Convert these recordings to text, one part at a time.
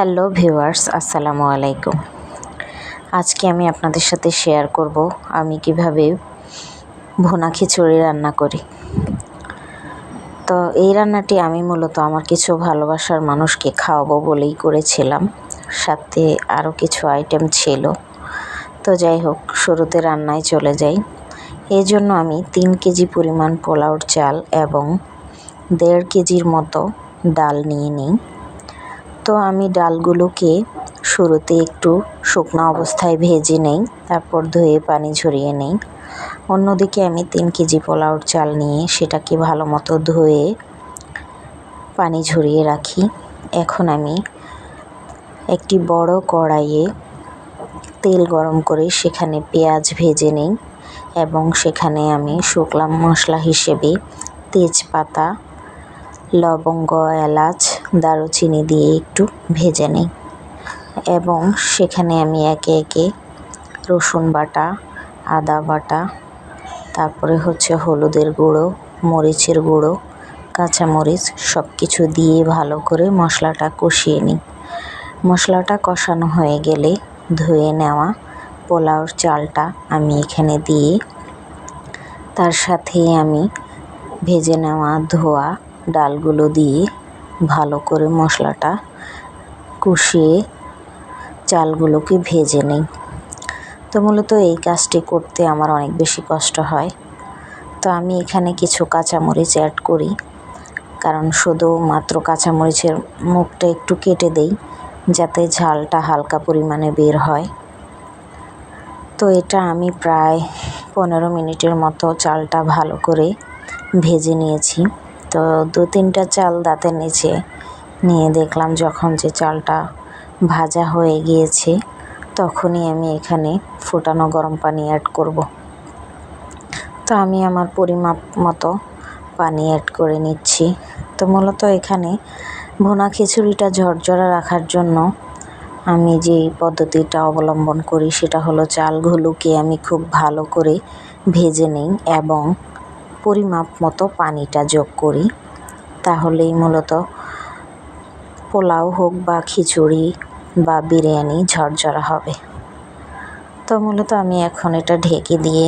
Hello viewers, আসসালামু আলাইকুম। আজকে আমি আপনাদের সাথে শেয়ার করব আমি কীভাবে ভুনা খিচুড়ি রান্না করি। তো এই রান্নাটি আমি মূলত আমার কিছু ভালোবাসার মানুষকে খাওয়াবো বলেই করেছিলাম, সাথে আরও কিছু আইটেম ছিল। তো যাই হোক, শুরুতে রান্নায় চলে যাই। এই জন্য আমি তিন কেজি পরিমাণ পোলাওর চাল এবং দেড় কেজির মতো ডাল নিয়ে নিই। তো আমি ডালগুলোকে শুরুতে একটু শুকনো অবস্থায় ভেজে নেই, তারপর ধুয়ে পানি ঝরিয়ে নেই। অন্যদিকে আমি তিন কেজি পোলাওর চাল নিয়ে সেটাকে ভালো মতো ধুয়ে পানি ঝরিয়ে রাখি। এখন আমি একটি বড় কড়াইয়ে তেল গরম করে সেখানে পেঁয়াজ ভেজে নিই এবং সেখানে আমি শুকলা মশলা হিসেবে তেজপাতা লবঙ্গ, এলাচ, দারুচিনি দিয়ে একটু ভেজে নিই। এবং সেখানে আমি একে একে রসুন বাটা, আদা বাটা, তারপরে হচ্ছে হলুদের গুঁড়ো, মরিচের গুঁড়ো, কাঁচামরিচ সব কিছু দিয়ে ভালো করে মশলাটা কষিয়ে নিই। মশলাটা কষানো হয়ে গেলে ধুয়ে নেওয়া পোলাওর চালটা আমি এখানে দিয়ে তার সাথে আমি ভেজে নেওয়া ধোয়া ডালগুলো দিয়ে ভালো করে মশলাটা কষিয়ে চালগুলোকে ভেজে নিই। তো মূলত এই কাজটি করতে আমার অনেক বেশি কষ্ট হয়। তো আমি এখানে কিছু কাঁচামরিচ অ্যাড করি, কারণ শুধু মাত্র কাঁচামরিচের মুখটা একটু কেটে দেই, যাতে ঝালটা হালকা পরিমাণে বের হয়। তো এটা আমি প্রায় পনেরো মিনিটের মতো চালটা ভালো করে ভেজে নিয়েছি। তো দু তিনটা চাল দাঁতের নিচে নিয়ে দেখলাম যখন যে চালটা ভাজা হয়ে গিয়েছে, তখনই আমি এখানে ফুটানো গরম পানি অ্যাড করব। তো আমি আমার পরিমাপ মতো পানি অ্যাড করে নিচ্ছি। তো মূলত এখানে ভুনা খিচুড়িটা ঝরঝরা রাখার জন্য আমি যে পদ্ধতিটা অবলম্বন করি, সেটা হলো চালগুলোকে আমি খুব ভালো করে ভেজে নিই এবং পরিমাপ মতো পানিটা যোগ করি, তাহলেই মূলত পোলাও হোক বা খিচুড়ি বা বিরিয়ানি ঝরঝরা হবে। তো মূলত আমি এখন এটা ঢেকে দিয়ে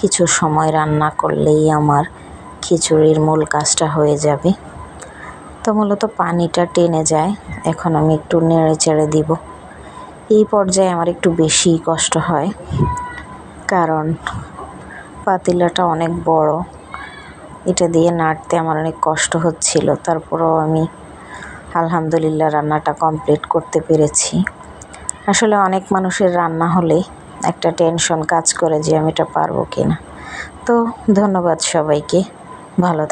কিছু সময় রান্না করলেই আমার খিচুড়ির মূল কাজটা হয়ে যাবে। তো মূলত পানিটা টেনে যায়, এখন আমি একটু নেড়ে চেড়ে দিব। এই পর্যায়ে আমার একটু বেশি কষ্ট হয়, কারণ পাতিলাটা অনেক বড় এটা দিয়ে নাড়তে আমার অনেক কষ্ট হচ্ছিল। তারপরেও আমি আলহামদুলিল্লাহ রান্নাটা কমপ্লিট করতে পেরেছি। আসলে অনেক মানুষের রান্না হলে একটা টেনশন কাজ করে যে আমি এটা পারব কি না তো ধন্যবাদ সবাইকে। ভালো থাক